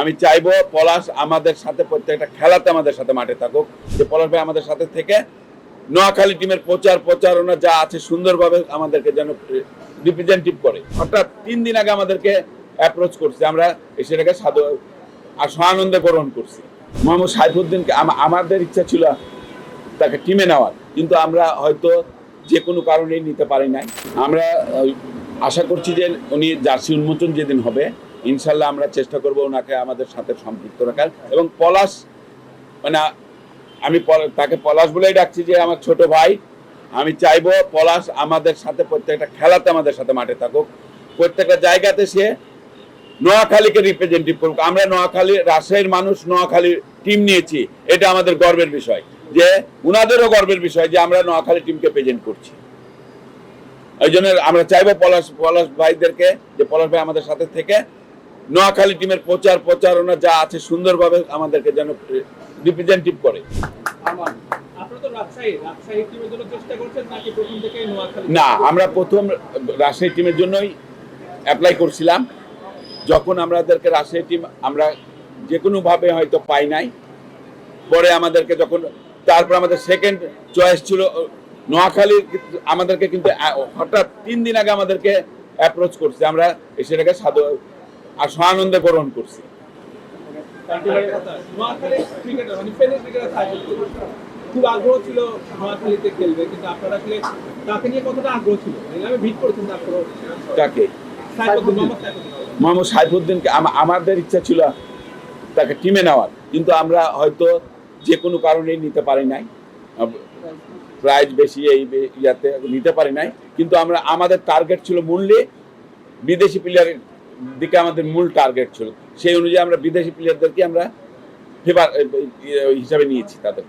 আমি চাইব পলাশ আমাদের সাথে প্রত্যেকটা খেলাতে আমাদের সাথে মাঠে থাকুক। যে পলাশ ভাই আমাদের সাথে থেকে নোয়াখালী টিমের প্রচার প্রচারণা যা আছে সুন্দরভাবে আমাদেরকে যেন রিপ্রেজেন্টেটিভ করে। হঠাৎ তিন দিন আগে আমাদেরকে অ্যাপ্রোচ করছে। আমরা সেটাকে সাধু আর সহানন্দে গ্রহণ করছি। মোহাম্মদ সাইফুদ্দিনকে আমাদের ইচ্ছা ছিল তাকে টিমে নেওয়ার। কিন্তু আমরা হয়তো যে কোনো কারণেই নিতে পারি নাই। আমরা আশা করছি যে উনি জার্সি উন্মোচন যেদিন হবে ইনশাল্লাহ আমরা চেষ্টা করব ওনাকে আমাদের সাথে সম্পৃক্ত রাখার। এবং পলাশ মানে আমি তাকে পলাশ বলেই ডাকছি যে, আমার ছোট ভাই, আমি চাইব পলাশ আমাদের সাথে প্রত্যেকটা খেলাতে আমাদের সাথে মাঠে থাকুক। প্রত্যেকটা জায়গাতে সে নোয়াখালীকে রিপ্রেজেন্টেটিভ করুক। আমরা নোয়াখালী, রাজশাহীর মানুষ নোয়াখালী টিম নিয়েছি। এটা আমাদের গর্বের বিষয়। যে, উনাদেরও গর্বের বিষয় যে, আমরা নোয়াখালী টিমকে প্রেজেন্ট করছি। এই জন্য আমরা চাইব পলাশ পলাশ ভাইদেরকে, যে পলাশ ভাই আমাদের সাথে থেকে নোয়াখালী টিমের প্রচার প্রচারণা যা আছে সুন্দরভাবে আমাদেরকে যেন রিপ্রেজেন্টেটিভ করে। না আমরা প্রথম রাজশাহী টিমের জন্যই অ্যাপ্লাই করছিলাম। যখন আমাদেরকে রাজশাহী টিম আমরা যে কোনোভাবে হয়তো পাই নাই। পরে আমাদেরকে যখন তারপর আমাদের সেকেন্ড চয়েস ছিল নোয়াখালী আমাদেরকে কিন্তু হঠাৎ তিন দিন আগে আমাদেরকে অ্যাপ্রোচ করছে। আমরা সেটাকে সাধু আর সহানন্দে গ্রহণ করছি। খুব আগ্রহ ছিল নোয়াখালীতে খেলবে কিন্তু আপনারা আসলে তাকে নিয়ে কতটা আগ্রহ ছিল? আমি করেছেন তারপর তাকে মোহাম্মদ সাইফুদ্দিনকে। আমাদের ইচ্ছা ছিল তাকে টিমে নেওয়ার কিন্তু আমরা হয়তো যে কোনো কারণেই নিতে পারি নাই। প্রাইজ বেশি এই ইয়াতে নিতে পারি নাই। কিন্তু আমরা আমাদের টার্গেট ছিল মূল্যে বিদেশি প্লেয়ারের দিকে আমাদের মূল টার্গেট ছিল। সেই অনুযায়ী আমরা বিদেশি প্লেয়ারদেরকে আমরা ফেভার হিসাবে নিয়েছি তাদের